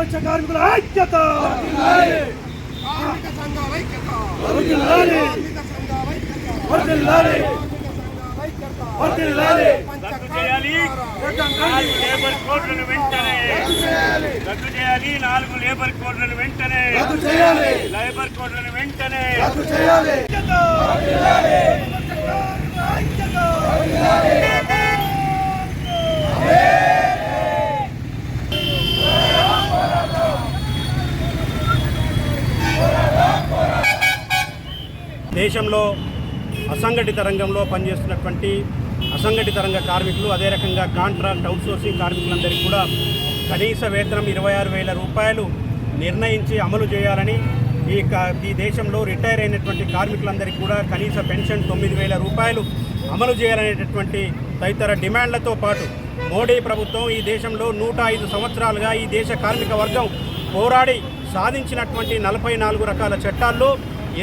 ప్రపంచ కార్మికుల ఐక్యత! కార్మిక సంఘాల ఐక్యత! వర్ధిల్లాలి. కార్మిక సంఘాల ఐక్యత! వర్ధిల్లాలి. కార్మిక సంఘాల ఐక్యత! వర్ధిల్లాలి. పంచ రద్దు చేయాలి. నాలుగు లేబర్ కోడ్లను వెంటనే చేయాలి. రద్దు చేయాలి. నాలుగు లేబర్ కోడ్లను వెంటనే రద్దు చేయాలి లేబర్ కోడ్లను వెంటనే రద్దు చేయాలి ఐక్యత ప్రపంచ కార్మికుల ఐక్యత దేశంలో అసంఘటిత రంగంలో పనిచేస్తున్నటువంటి అసంఘటిత రంగ కార్మికులు అదే రకంగా కాంట్రాక్ట్ అవుట్సోర్సింగ్ కార్మికులందరికీ కూడా కనీస వేతనం ఇరవై ఆరు వేల రూపాయలు నిర్ణయించి అమలు చేయాలని ఈ కా- ఈ దేశంలో రిటైర్ అయినటువంటి కార్మికులందరికీ కూడా కనీస పెన్షన్ తొమ్మిది వేల రూపాయలు అమలు చేయాలనేటటువంటి తదితర డిమాండ్లతో పాటు మోడీ ప్రభుత్వం ఈ దేశంలో నూట ఐదు సంవత్సరాలుగా ఈ దేశ కార్మిక వర్గం పోరాడి సాధించినటువంటి నలభై నాలుగు రకాల చట్టాల్లో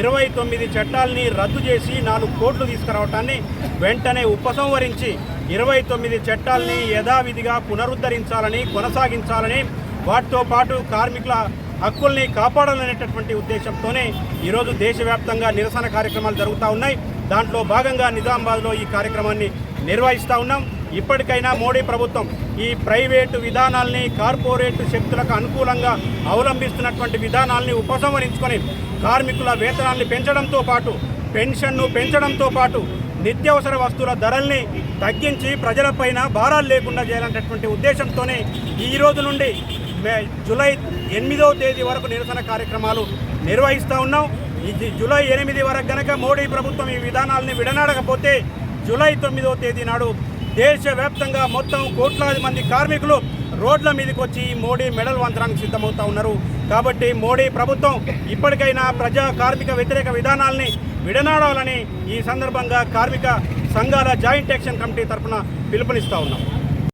ఇరవై తొమ్మిది చట్టాలని రద్దు చేసి నాలుగు కోట్లు తీసుకురావటాన్ని వెంటనే ఉపసంహరించి ఇరవై తొమ్మిది చట్టాలని యథావిధిగా పునరుద్ధరించాలని కొనసాగించాలని వాటితో పాటు కార్మికుల హక్కుల్ని కాపాడాలనేటటువంటి ఉద్దేశంతోనే ఈరోజు దేశవ్యాప్తంగా నిరసన కార్యక్రమాలు జరుగుతూ ఉన్నాయి. దాంట్లో భాగంగా నిజామాబాద్లో ఈ కార్యక్రమాన్ని నిర్వహిస్తూ ఉన్నాం. ఇప్పటికైనా మోడీ ప్రభుత్వం ఈ ప్రైవేటు విధానాల్ని కార్పొరేట్ శక్తులకు అనుకూలంగా అవలంబిస్తున్నటువంటి విధానాల్ని ఉపసంహరించుకొని కార్మికుల వేతనాల్ని పెంచడంతో పాటు పెన్షన్ను పెంచడంతో పాటు నిత్యావసర వస్తువుల ధరల్ని తగ్గించి ప్రజలపైన భారాలు లేకుండా చేయాలనేటటువంటి ఉద్దేశంతోనే ఈ రోజు నుండి మే- జూలై ఎనిమిదవ తేదీ వరకు నిరసన కార్యక్రమాలు నిర్వహిస్తూ ఉన్నాం. ఇది జూలై ఎనిమిది వరకు గనక మోడీ ప్రభుత్వం ఈ విధానాలని విడనాడకపోతే జూలై తొమ్మిదవ తేదీ నాడు దేశవ్యాప్తంగా మొత్తం కోట్లాది మంది కార్మికులు రోడ్ల మీదకి వచ్చి మోడీ మెడల్ వంచడానికి సిద్ధమవుతా ఉన్నారు. కాబట్టి మోడీ ప్రభుత్వం ఇప్పటికైనా ప్రజా కార్మిక వ్యతిరేక విధానాల్ని విడనాడాలని ఈ సందర్భంగా కార్మిక సంఘాల జాయింట్ యాక్షన్ కమిటీ తరఫున పిలుపునిస్తా ఉన్నాం.